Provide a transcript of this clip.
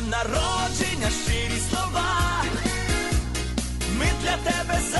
Днем народження щирі слова, ми для тебе заспіваємо.